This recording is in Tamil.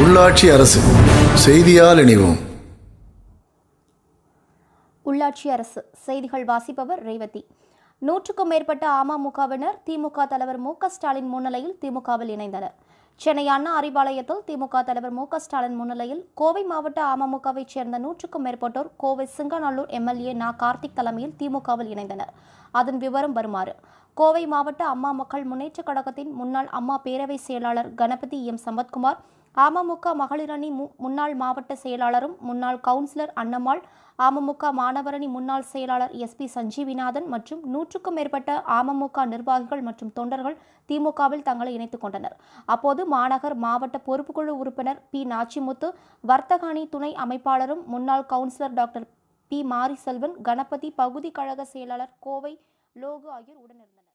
உள்ளாட்சி அரசு செய்தியால் இணைவோம். உள்ளாட்சி அரசு செய்திகள் வாசிப்பவர் ரேவதி. நூற்றுக்கும் மேற்பட்ட அமமுகவினர் திமுக தலைவர் மு க ஸ்டாலின் முன்னிலையில் திமுகவில் இணைந்தனர். சென்னை அண்ணா அறிவாலயத்தில் திமுக தலைவர் மு க ஸ்டாலின் முன்னிலையில் கோவை மாவட்ட அமமுகவைச் சேர்ந்த நூற்றுக்கும் மேற்பட்டோர் கோவை சிங்கநல்லூர் எம்எல்ஏ நா கார்த்திக் தலைமையில் திமுகவில் இணைந்தனர். அதன் விவரம் வருமாறு. கோவை மாவட்ட அம்மா மக்கள் முன்னேற்றக் கழகத்தின் முன்னாள் அம்மா பேரவை செயலாளர் கணபதி எம். சம்பத்குமார் அமமுக மகளிரணி மு- முன்னாள் மாவட்ட செயலாளரும் முன்னாள் கவுன்சிலர் அன்னம்மாள் அமமுக மாணவரணி முன்னாள் செயலாளர் எஸ்பி சஞ்சீவிநாதன் மற்றும் நூற்றுக்கும் மேற்பட்ட அமமுக நிர்வாகிகள் மற்றும் தொண்டர்கள் திமுகவில் தங்களை இணைத்துக் கொண்டனர். அப்போது மாநகர் மாவட்ட பொறுப்புக்குழு உறுப்பினர் பி. நாச்சிமுத்து வர்த்தகாணி துணை அமைப்பாளரும் முன்னாள் councillor doctor P. Mariselvan Ganapathi பகுதி கழக செயலாளர் கோவை லோகு ஆகியோர் உடனிருந்தனர்.